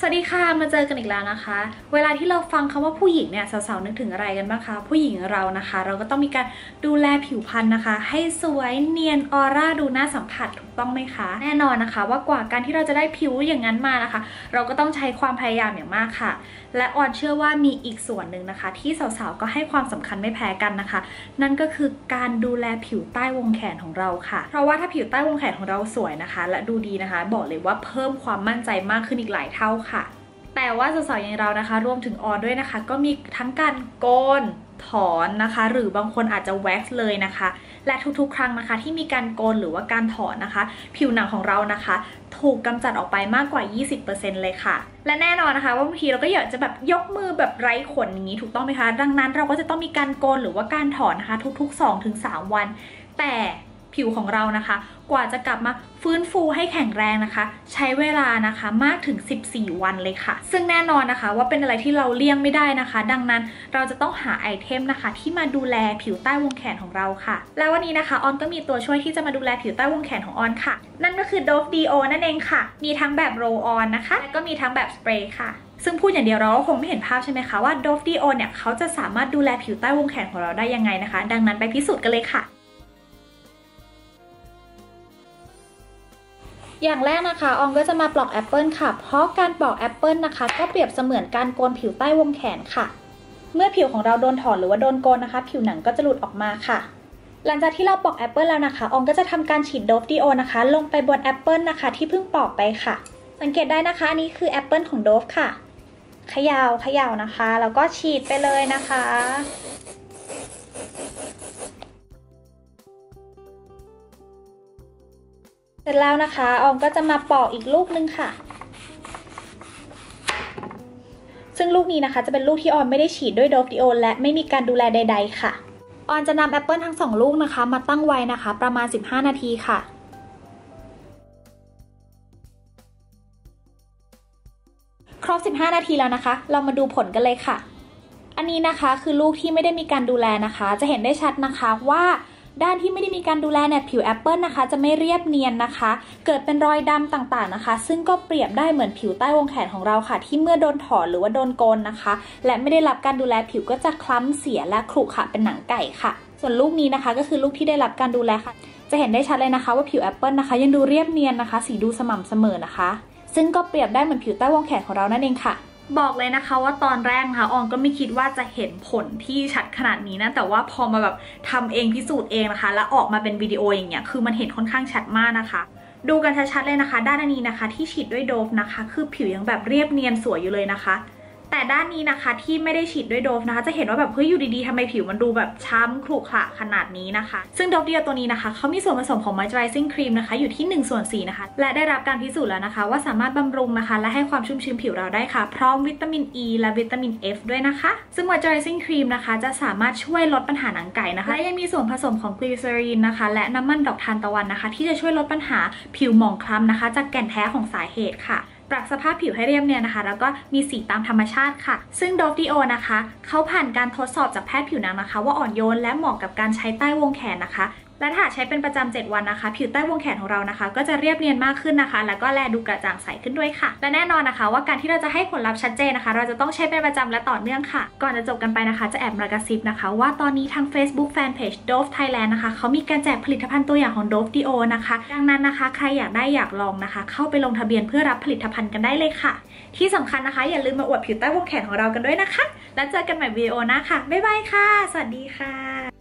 สวัสดีค่ะ มาเจอกันอีกแล้วนะคะ เวลาที่เราฟังคำว่าผู้หญิงเนี่ยสาวๆนึกถึงอะไรกันบ้างคะ ผู้หญิงเรานะคะ เราก็ต้องมีการดูแลผิวพรรณนะคะ ให้สวยเนียนออร่าดูน่าสัมผัสถูกต้องไหมคะ แน่นอนนะคะว่ากว่าการที่เราจะได้ผิวอย่างนั้นมานะคะ เราก็ต้องใช้ความพยายามอย่างมากค่ะ และออนเชื่อว่ามีอีกส่วนหนึ่งนะคะ ที่สาวๆก็ให้ความสำคัญไม่แพ้กันนะคะ นั่นก็คือการดูแลผิวใต้วงแขนของเราค่ะ เพราะว่าถ้าผิวใต้วงแขนของเราสวยนะคะ และดูดีนะคะ บอกเลยว่าเพิ่มความมั่นใจมากขึ้นอีกหลายเท่าค่ะ แต่ว่าสาวๆอย่างเรานะคะ รวมถึงออนด้วยนะคะ ก็มีทั้งการโกนถอนนะคะ หรือบางคนอาจจะแว็กซ์เลยนะคะ และทุกๆ ครั้งนะคะ ที่มีการโกนหรือว่าการถอนนะคะ ผิวหนังของเรานะคะ ถูกกำจัดออกไปมากกว่า 20%เลยค่ะ และแน่นอนนะคะ ว่าบางทีเราก็อยากจะแบบยกมือแบบไร้ขนอย่างนี้ถูกต้องไหมคะ ดังนั้นเราก็จะต้องมีการโกนหรือว่าการถอนนะคะ ทุกๆ 2-3 วัน แต่ ผิวของเรานะคะ กว่าจะกลับมาฟื้นฟูให้แข็งแรงนะคะ ใช้เวลานะคะมากถึง 14 วันเลยค่ะ ซึ่งแน่นอนนะคะว่าเป็นอะไรที่เราเลี่ยงไม่ได้นะคะ ดังนั้นเราจะต้องหาไอเทมนะคะ ที่มาดูแลผิวใต้วงแขนของเราค่ะ แล้ววันนี้นะคะออนก็มีตัวช่วยที่จะมาดูแลผิวใต้วงแขนของออนค่ะ นั่นก็คือ Dove DO นั่นเองค่ะ มีทั้งแบบโรลออนนะคะและก็มีทั้งแบบสเปรย์ค่ะซึ่งพูดอย่างเดียวเราก็คงไม่เห็นภาพใช่ไหมคะว่า Dove DO เนี่ยเขาจะสามารถดูแลผิวใต้วงแขนของเราได้ยังไงนะคะ ดังนั้นไปพิสูจน์กันเลยค่ะ อย่างแรกนะคะอองก็จะมาปลอกแอปเปิลค่ะ เพราะการปลอกแอปเปิลนะคะ ก็เปรียบเสมือนการโกนผิวใต้วงแขนค่ะ เมื่อผิวของเราโดนถอนหรือว่าโดนโกนนะคะ ผิวหนังก็จะหลุดออกมาค่ะ หลังจากที่เราปลอกแอปเปิลแล้วนะคะอองก็จะทำการฉีดโดฟดีโอนะคะ ลงไปบนแอปเปิลนะคะ ที่เพิ่งปลอกไปค่ะ สังเกตได้นะคะอันนี้คือแอปเปิลของโดฟค่ะขยาวขยาวนะคะ แล้วก็ฉีดไปเลยนะคะ ร็จแล้วนะคะออมก็จะมาปอกอีกลูกนึงค่ะ ซึ่งลูกนี้นะคะจะเป็นลูกที่ออนไม่ได้ฉีดด้วยโดฟดิโอและไม่มีการดูแลใด ๆ ค่ะ ออนจะนำแอปเปิลทั้งสองลูกนะคะ มาตั้งไว้นะคะ ประมาณ 15 นาทีค่ะครบ 15 นาทีแล้วนะคะ เรามาดูผลกันเลยค่ะ อันนี้นะคะคือลูกที่ไม่ได้มีการดูแลนะคะ จะเห็นได้ชัดนะคะว่า ด้านที่ไม่ได้มีการดูแลเนี่ยผิวแอปเปิลนะคะจะไม่เรียบเนียนนะคะ เกิดเป็นรอยดำต่างๆนะคะ ซึ่งก็เปรียบได้เหมือนผิวใต้วงแขนของเราค่ะ ที่เมื่อโดนถอนหรือว่าโดนโกนนะคะ และไม่ได้รับการดูแลผิวก็จะคล้ำเสียและขรุขระเป็นหนังไก่ค่ะ ส่วนลูกนี้นะคะก็คือลูกที่ได้รับการดูแลค่ะ จะเห็นได้ชัดเลยนะคะ ว่าผิวแอปเปิลนะคะ ยังดูเรียบเนียนนะคะ สีดูสม่ำเสมอนะคะ ซึ่งก็เปรียบได้เหมือนผิวใต้วงแขนของเรานั่นเองค่ะ บอกเลยนะคะว่าตอนแรกนะคะออนก็ไม่คิดว่าจะเห็นผลที่ชัดขนาดนี้นะแต่ว่าพอมาแบบทำเองพิสูจน์เองนะคะ แล้วออกมาเป็นวิดีโออย่างเงี้ยคือมันเห็นค่อนข้างชัดมากนะคะดูกันชัดๆเลยนะคะ ด้านนี้นะคะ ที่ฉีดด้วยโดฟนะคะ คือผิวยังแบบเรียบเนียนสวยอยู่เลยนะคะ แต่ด้านนี้นะคะที่ไม่ได้ฉีดด้วยโดฟนะคะ จะเห็นว่าแบบเฮ้ยอยู่ดีๆทำไมผิวมันดูแบบช้ำขรุขระขนาดนี้นะคะ ซึ่งโดฟเดียตัวนี้นะคะเขามีส่วนผสมของ moisturizing cream นะคะอยู่ที่1ส่วน4นะคะ และได้รับการพิสูจน์แล้วนะคะ ว่าสามารถบำรุงนะคะ และให้ความชุ่มชื้นผิวเราได้ค่ะ พร้อมวิตามิน E และวิตามิน F ด้วยนะคะ ซึ่ง moisturizing cream นะคะ จะสามารถช่วยลดปัญหาหนังไก่นะคะและยังมีส่วนผสมของกลีเซอรีนนะคะ และน้ำมันดอกทานตะวันนะคะ ที่จะช่วยลดปัญหาผิวหมองคล้ำนะคะ จากแก่นแท้ของสาเหตุค่ะ ปรับสภาพผิวให้เรียบเนียนนะคะ แล้วก็มีสีตามธรรมชาติค่ะ ซึ่งดอฟดีโอนะคะเขาผ่านการทดสอบจากแพทย์ผิวหนังนะคะ ว่าอ่อนโยนและเหมาะกับการใช้ใต้วงแขนนะคะ และถ้าใช้เป็นประจำ7วันนะคะ ผิวใต้วงแขนของเรานะคะ ก็จะเรียบเนียนมากขึ้นนะคะ แล้วก็แลดูกระจ่างใสขึ้นด้วยค่ะ และแน่นอนนะคะ ว่าการที่เราจะให้ผลลัพธ์ชัดเจนนะคะ เราจะต้องใช้เป็นประจำและต่อเนื่องค่ะ ก่อนจะจบกันไปนะคะ จะแอบมากระซิบนะคะ ว่าตอนนี้ทาง Facebook Fanpage Dove Thailand นะคะเขามีการแจกผลิตภัณฑ์ตัวอย่างของ Dove Dio นะคะ ดังนั้นนะคะ ใครอยากได้อยากลองนะคะ เข้าไปลงทะเบียนเพื่อรับผลิตภัณฑ์กันได้เลยค่ะ ที่สำคัญนะคะ อย่าลืมมาอวดผิวใต้วงแขนของเรากันด้วยนะคะ แล้วเจอกันใหม่วิดีโอหน้าค่ะบ๊ายบายค่ะ สวัสดีค่ะ